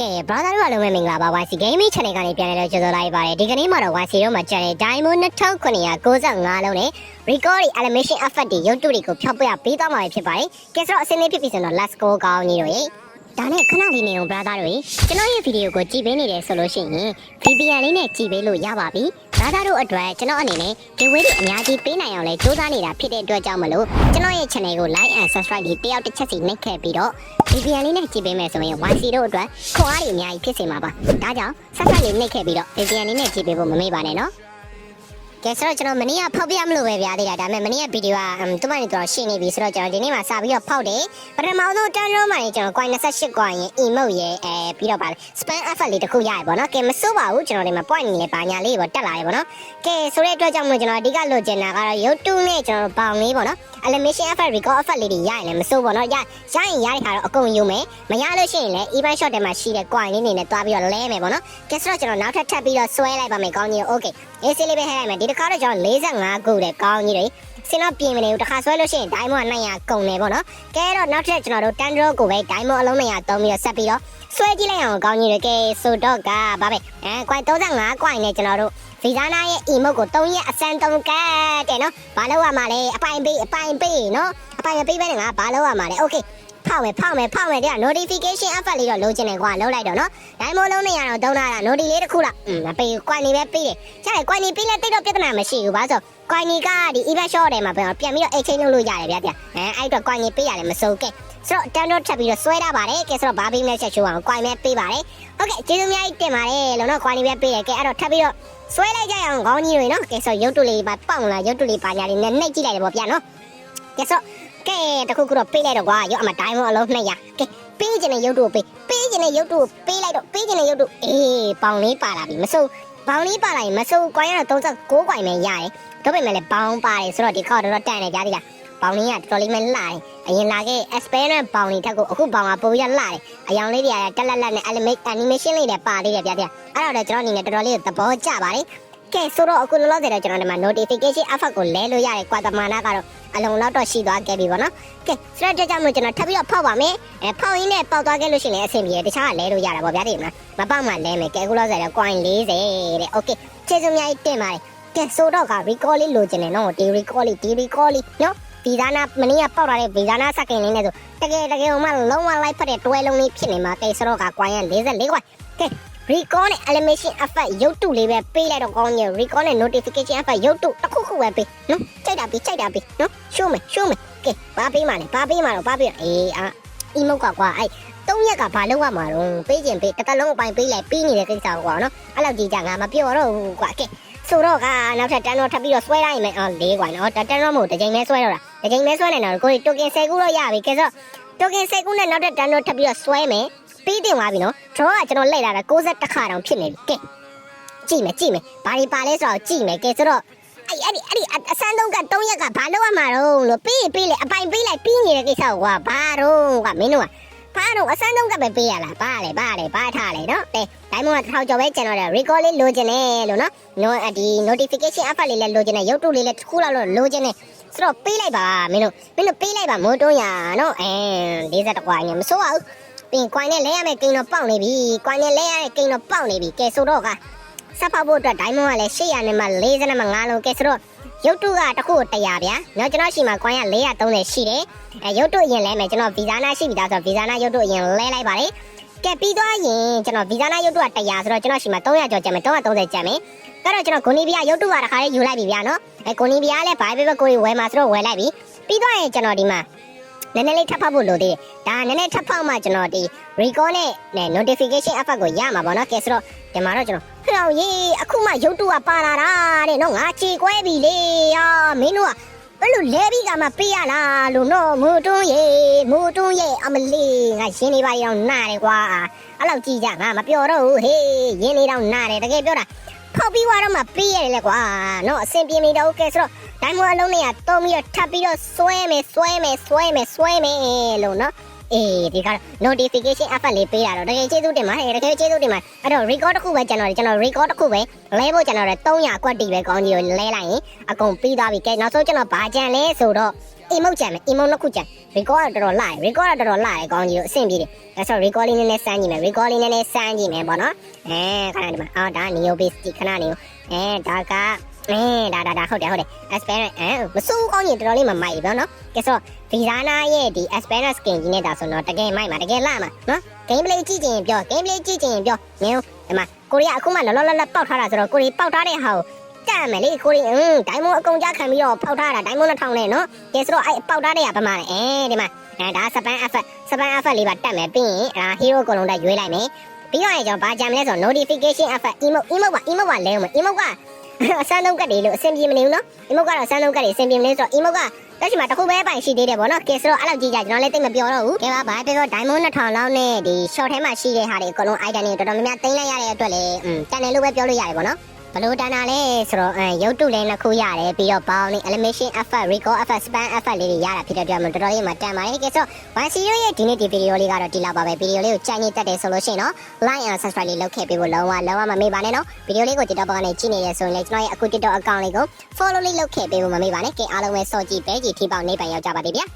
ကဲ brother တို့အားလုံးပဲမင်္ဂလာပါ YC Gaming Channel ကနေပြန်လည်တော့ကြိုဆိုလိုက်ပါတယ်ဒီကနေ့မှာတော့ YC တို့မှာ channel Diamond 2995လုံးနဲ့ record animation effect တွေရုပ်တုတွေကိုဖြောက်ပြပေးသွားမှာဖြစ်ပါတယ်ကဲဆိုတော့အစင်းလေးဖြစ်ပြီဆိုတော့ let's go ကောင်းကြီးတို့ရေဒါနဲ့ခဏလေးနေအောင် brother တို့ရေကျွန်တော်ရဲ့ဗီဒီယိုကိုကြည့်ပေးနေတယ်ဆိုလို့ရှိရင် VPN လေးနဲ့ကြည့်ပေးလို့ရပါပြီ brother တို့အတွက်ကျွန်တော်အနေနဲ့ဒီဝေးတွေအများကြီးပေးနိုင်အောင်လဲစူးစမ်းနေတာဖြစ်တဲ့အတွက်ကြောင့်မလို့ကျွန်တော်ရဲ့ channel ကို like and subscribe ဒီတယောက်တစ်ချက်စီနှိပ်ခဲ့ပြီးတော့ VPN လေးနဲ့ကြည့်ပေးမယ်ဆိုရင် YC တို့အတွက်ခွန်အားတွေအများကြီးဖြစ်စေမှာပါဒါကြောင့်ဆက်ဆက်လေးနှိပ်ခဲ့ပြီးတော့ VPN လေးနဲ့ကြည့်ပေးဖို့မမေ့ပါနဲ့နော် ကဲဆိုတော့ကျွန်တော်မနေ့ကဖောက်ပြမလို့ပဲဗျာသေးတာဒါပေမဲ့မနေ့ကဗီဒီယိုကသူမနေတော့ရှင်းနေပြီဆိုတော့ကျွန်တော်ဒီနေ့မှစပြီးတော့ဖောက်တယ်ပထမဆုံးတန်းရောမှနေကျွန်တော် coin 28 coin ရင် emote ရဲ့အဲပြီးတော့ပါလေ spam effect လေးတစ်ခုရရပေါ့နော်ကဲမစိုးပါဘူးကျွန်တော်ဒီမှာ point လေးပါညာလေးပေါ့တက်လာတယ်ပေါ့နော်ကဲဆိုတဲ့အတွက်ကြောင့်မို့ကျွန်တော်အဓိကလိုချင်တာကတော့ YouTube နဲ့ကျွန်တော်ဘောင်လေးပေါ့နော် animation effect record effect လေးတွေရရင်လည်းမစိုးပေါ့နော်ရရရင်ရတဲ့ခါတော့အကုန်ယူမယ်မရလို့ရှိရင်လည်း even shot ထဲမှာရှိတဲ့ coin လေးတွေနဲ့တွားပြီးတော့လဲမယ်ပေါ့နော်ကဲဆိုတော့ကျွန်တော်နောက်ထပ်ထပ်ပြီးတော့ဆွဲလိုက်ပါမယ်ကောင်းကြီး okay အေးစေးလေးပဲဟဲ့လိုက်မယ်ဒီတစ်ခါတော့ကျွန်တော်45ခုတဲ့ကောင်းကြီးတွေစင်တော့ပြင်မနေဘူးတစ်ခါဆွဲလို့ရှိရင် diamond 900ကုန်တယ်ပေါ့နော်ကဲတော့နောက်ထပ်ကျွန်တော်တို့ tandro ကိုပဲ diamond အလုံး200သုံးပြီးတော့ဆက်ပြီးတော့ဆွဲကြည့်လိုက်အောင်ကောင်းကြီးတွေကဲဆိုတော့ကဘာပဲအဲ coin 35 coin နဲ့ကျွန်တော်တို့ဗီဇာနာရဲ့ emote ကို3ရက်အစမ်း3ကတ်တဲ့နော်ဘာလို့ရမှာလဲအပိုင်ပေးအပိုင်ပေးနော်အပိုင်မပေးဘဲနဲ့ငါဘာလို့ရမှာလဲ okay ဖောက်မယ်ဖောက်မယ်ဖောက်မယ်တဲ့ notification effect လေးတော့လိုချင်တယ်ကွာလုံးလိုက်တော့နော် diamond လုံး200တော့သုံးလာတာ noti လေးတစ်ခုလားอืมမပေး coin လေးပဲပေးတယ်ကျတယ် coin လေးပေးလဲတိတ်တော့ပြဿနာမရှိဘူးဘာလို့ဆို coin လေးကဒီ event short ထဲမှာပြန်ပြန်ပြီးတော့ exchange လုပ်လို့ရတယ်ဗျာဗျာအဲအဲ့တော့ coin လေးပေးရတယ်မစိုးကဲဆိုတော့ download ထပ်ပြီးတော့ဆွဲထားပါတယ်ကဲဆိုတော့ဘာပေးမလဲချက်ချိုးအောင် coin ပဲပေးပါတယ်ဟုတ်ကဲ့ကျေးဇူးအများကြီးတင်ပါတယ်လို့နော် coin လေးပဲပေးတယ်ကဲအဲ့တော့ထပ်ပြီးတော့ဆွဲလိုက်ကြရအောင်ခေါင်းကြီးတွေနော်ကဲဆိုရုပ်တုလေးပါပေါက်လာရုပ်တုလေးပါညာလေးနဲ့နှိပ်ကြည့်လိုက်တယ်ပေါ့ဗျာနော်ကဲဆို ကဲတခုခုတော့ပေးလိုက်တော့ကွာရုပ်အမ diamond အလုံး200ကဲပေးခြင်းနဲ့ရုပ်တုကိုပေးပေးခြင်းနဲ့ရုပ်တုကိုပေးလိုက်တော့ပေးခြင်းနဲ့ရုပ်တုအေးပေါင်လေးပါလာပြီမစိုးဘောင်လေးပါလာရင်မစိုး coin ကတော့36 coin ပဲရတယ်ဒါပေမဲ့လည်းဘောင်ပါတယ်ဆိုတော့ဒီခေါက်တော့တန်နေကြသေးတာဘောင်လေးကတော်တော်လေးမလှတယ်အရင်လာခဲ့ experiment ဘောင်လေးထက်ကိုအခုဘောင်ကပိုပြီးလှတယ်အယောင်လေးတွေကတက်လက်လက်နဲ့ animation လေးတွေပါသေးတယ်ဗျာဗျာအဲ့တော့လည်းကျွန်တော်အနေနဲ့တော်တော်လေးသဘောကျပါတယ်ကဲဆိုတော့အခုလောလောဆယ်တော့ကျွန်တော်ဒီမှာ notification effect ကိုလဲလို့ရတယ်ကွာတမနာကတော့ အလုံးလောက်တော့ရှိသွားခဲ့ပြီပေါ့နော်ကဲဆိုတော့ကြောင့်မို့ကျွန်တော်ထပ်ပြီးတော့ဖောက်ပါမယ်အဲဖောက်ရင်းနဲ့ပေါက်သွားခဲ့လို့ရှိရင်လည်းအဆင်ပြေတယ်တခြားကလဲလို့ရတာပေါ့ဗျာဒီမှာမပေါက်မှလဲမယ်ကဲအခုလောလောဆယ်တော့ coin 40တဲ့ okay ကျေးဇူးအများကြီးတင်ပါတယ်ကဲဆိုတော့က recall လေးလိုချင်တယ်နော်ဒီ recall လေးဒီ recall လေးနော်ဗီဇာနာမနေ့ကပေါက်လာတဲ့ဗီဇာနာစကင်လေးနဲ့ဆိုတကယ်တကယ်ဟိုမှလုံးဝလိုက်ဖက်တဲ့တွဲလုံးလေးဖြစ်နေမှာကဲဆိုတော့က coin 44 coin ကဲ recall နဲ့ animation effect ရုပ်တုလေးပဲပေးလိုက်တော့ကောင်းကြီး recall နဲ့ notification effect ရုပ်တုတစ်ခုခုပဲပေးနော်ကြိုက်တာပေးကြိုက်တာပေးနော် show မယ် show မယ်ကဲဘာပေးမှလဲဘာပေးမှတော့ဘာပေးအေးအာ emote ကကွာအဲ့သုံးရက်ကဘာလုပ်ရမှာတော့ပေးခြင်းပေးတစ်သက်လုံးအပိုင်ပေးလိုက်ပြီးနေတဲ့ကိစ္စကွာနော်အဲ့လောက်ကြီးကြငါမပြောတော့ဘူးကွာကဲဆိုတော့ကနောက်ထပ်တန်းတော့ထပ်ပြီးတော့ဆွဲလိုက်မယ်အော်လေးကွာနော်တန်းတော့မဟုတ်တစ်ချိန်မဲဆွဲတော့တာတစ်ချိန်မဲဆွဲနေတော့ကိုတိုကင်10ခုတော့ရပြီကဲဆိုတိုကင်10ခုနဲ့နောက်ထပ်တန်းတော့ထပ်ပြီးတော့ဆွဲမယ် ပြီးတင်သွားပြီနော် draw ကကျွန်တော်လိုက်လာတာ60ခါတောင်ဖြစ်နေပြီကဲကြည့်မယ်ကြည့်မယ်ဘာဒီပါလဲဆိုတော့ကြည့်မယ်ကဲဆိုတော့အဲ့အဲ့ဒီအဲ့ဒီအစမ်းသုံးက3ရက်ကဘာလုပ်ရမှာတော့လို့ပြီးပြီးလေအပိုင်ပြီးလိုက်ပြီးနေတဲ့ကိစ္စကွာဘာတော့ကွာမင်းတို့ကဘာတော့အစမ်းသုံးကပဲပေးရလားဘာလဲဘာလဲဘာထားလဲနော်တဲ့ဒိုင်းမွန်ကတစ်ထောင်ကျော်ပဲကျန်တော့တယ် recall လေးလိုချင်တယ်လို့နော်နော်ဒီ notification effect လေးလည်းလိုချင်တယ်ရုပ်တုလေးလည်းတစ်ခုလောက်တော့လိုချင်တယ်ဆိုတော့ပေးလိုက်ပါမင်းတို့မင်းတို့ပေးလိုက်ပါမိုးတွန်းရနော်အဲ40ကွာညမစိုးပါဘူး ပြီးကွိုင်းနဲ့လဲရမယ့်ကိန်းတော့ပေါက်နေပြီကွိုင်းနဲ့လဲရတဲ့ကိန်းတော့ပေါက်နေပြီကဲဆိုတော့ကဆက်ဖောက်ဖို့အတွက်ဒိုင်းမွန်ကလည်း800နဲ့မှ40နဲ့မှ9လုံးကဲဆိုတော့ရုပ်တုကတစ်ခု100ဗျာ။နော်ကျွန်တော်ရှိမှာကွိုင်းက430ရှိတယ်။အဲရုပ်တုအရင်လဲမယ်ကျွန်တော်ဗီဇာနာရှိပြီသားဆိုတော့ဗီဇာနာရုပ်တုအရင်လဲလိုက်ပါလေ။ကဲပြီးသွားရင်ကျွန်တော်ဗီဇာနာရုပ်တုက100ဆိုတော့ကျွန်တော်ရှိမှာ300ကျော်ကျန်မယ်330ကျန်မယ်။ကတော့ကျွန်တော်ဂုန်နီဗီယာရုပ်တုကတစ်ခါလေးယူလိုက်ပြီဗျာနော်။အဲဂုန်နီဗီယာလည်းဘိုင်ဘေဘကိုကြီးဝယ်မှာဆိုတော့ဝယ်လိုက်ပြီ။ပြီးသွားရင်ကျွန်တော်ဒီမှာ နည်းနည်းလေးထပ်ဖောက်ဖို့လိုသေးတယ်ဒါနည်းနည်းထပ်ဖောက်မှကျွန်တော်ဒီ recall နဲ့ notification effect ကိုရမှာပေါ့နော်ကဲဆိုတော့ဒီမှာတော့ကျွန်တော်ဟောရေးအခုမှရုပ်တုကပါလာတာတဲ့နော်ငါချေကွဲပြီလေဟာမင်းတို့ကဘယ်လိုလဲပြီးကမှပေးရလားလို့နော်မူတွန်းရေမူတွန်းရေအမလေးငါရှင်းနေပါရောနားတယ်ကွာအဲ့လောက်ကြည့်ကြငါမပြောတော့ဘူးဟေးရင်းနေတော့နားတယ်တကယ်ပြောတာ ဖောက်ပြီးွားတော့မှပေးရတယ်လေကွာနော်အဆင်ပြေနေတော့ကဲဆိုတော့ဒိုင်းမအလုံးနဲ့တုံးပြီးတော့ထပ်ပြီးတော့ဆွဲမယ်ဆွဲမယ်ဆွဲမယ်ဆွဲမယ်လို့နော်အေးဒီက notification effect လေးပေးတာတော့တကယ်ကျေးဇူးတင်ပါတယ်တကယ်ကျေးဇူးတင်ပါတယ်အဲ့တော့ record တစ်ခုပဲကျွန်တော်ကျွန်တော် record တစ်ခုပဲလဲဖို့ကျွန်တော်300ကွက်တီပဲကောင်းကြီးကိုလဲလိုက်ရင်အကုန်ပြီးသွားပြီကဲနောက်ဆုံးကျွန်တော်ဘာကြံလဲဆိုတော့ emote ကြံမယ် emote နှစ်ခုကြံ record တော့တော်တော်လာတယ် record တော့တော်တော်လာတယ်ကောင်းကြီးတို့အဆင်ပြေတယ်ဒါဆို recording နည်းနည်းစမ်းကြည့်မယ် recording နည်းနည်းစမ်းကြည့်မယ်ပေါ့နော်အဲခဏဒီမှာအော်ဒါ neo base ခဏနေအဲဒါကအဲဒါဒါဒါဟုတ်တယ်ဟုတ်တယ် aspirant အဲမစိုးကောင်းကြီးတော်တော်လေးမမိုက်ဘူးနော်ကဲဆို Vizana ရဲ့ဒီ aspirant skin ကြီးနဲ့ဒါဆိုတော့တကယ်မိုက်မှာတကယ်လာမှာနော် gameplay ကြည့်ကြရင်ပြော gameplay ကြည့်ကြရင်ပြောနင်ဒီမှာကိုရီးယားအခုမှလောလောလတ်လတ်ပေါက်ထားတာဆိုတော့ကိုရီးပေါက်ထားတဲ့ဟာကို ကန့်မယ်လေကိုရီအင်းဒိုင်းမွန်အကုန်ကြခံပြီးတော့ပေါက်ထားတာဒိုင်းမွန်2000နဲ့နော်ကဲဆိုတော့အဲ့ပေါက်ထားတဲ့ရဗမာလေအဲဒီမှာအဲဒါစပန်အဖက်စပန်အဖက်လေးပါတက်မယ်ပြီးရင်အဲဒါဟီးရိုးကုန်လုံးတက်ရွေးလိုက်မယ်ပြီးတော့ရင်ကျွန်တော်ဘာကြံမလဲဆိုတော့ notification အဖက် emote emote ပါ emote ပါလဲဦးမယ် emote ကအစမ်းလုံးကတ်တွေလို့အဆင်ပြေမနေဘူးနော် emote ကတော့အစမ်းလုံးကတ်တွေအဆင်ပြေမနေဆိုတော့ emote ကတက်ရှိမှာတစ်ခုပဲပိုင်ရှိသေးတယ်ဗောနော်ကဲဆိုတော့အဲ့လောက်ကြည့်ကြကျွန်တော်လည်းတိတ်မပြောတော့ဘူးကဲပါဘာပြောတော့ diamond 2000လောက်နဲ့ဒီ short ထဲမှာရှိတဲ့ဟာတွေအကုန်လုံး item တွေတော်တော်များများတင်လိုက်ရတဲ့အတွက်လည်းอืมတန်တယ်လို့ပဲပြောလို့ရတယ်ဗောနော် ဘလို့တန်တာလဲဆိုတော့အဲရုပ်တုလည်းနှစ်ခုရတယ်ပြီးတော့ bound နဲ့ animation effect record effect span effect လေးတွေရတာဖြစ်တဲ့အတွက်တော်တော်လေးမှတန်ပါတယ်ကဲဆိုတော့ YC ရဲ့ဒီနေ့ဒီဗီဒီယိုလေးကတော့ဒီလောက်ပါပဲဗီဒီယိုလေးကိုကြိုက်နေတတ်တယ်ဆိုလို့ရှိရင်တော့ like and subscribe လေးလုပ်ခဲ့ပေးဖို့လုံးဝလုံးဝမမေ့ပါနဲ့နော်ဗီဒီယိုလေးကို TikTok ပေါ်ကနေကြည့်နေရဆိုရင်လည်းကျွန်တော်ရဲ့အခု TikTok account လေးကို follow လေးလုပ်ခဲ့ပေးဖို့မမေ့ပါနဲ့ကဲအားလုံးပဲစောကြည့်ပဲကြည့်ထိပေါက်နေပိုင်ရောက်ကြပါသေးဗျာ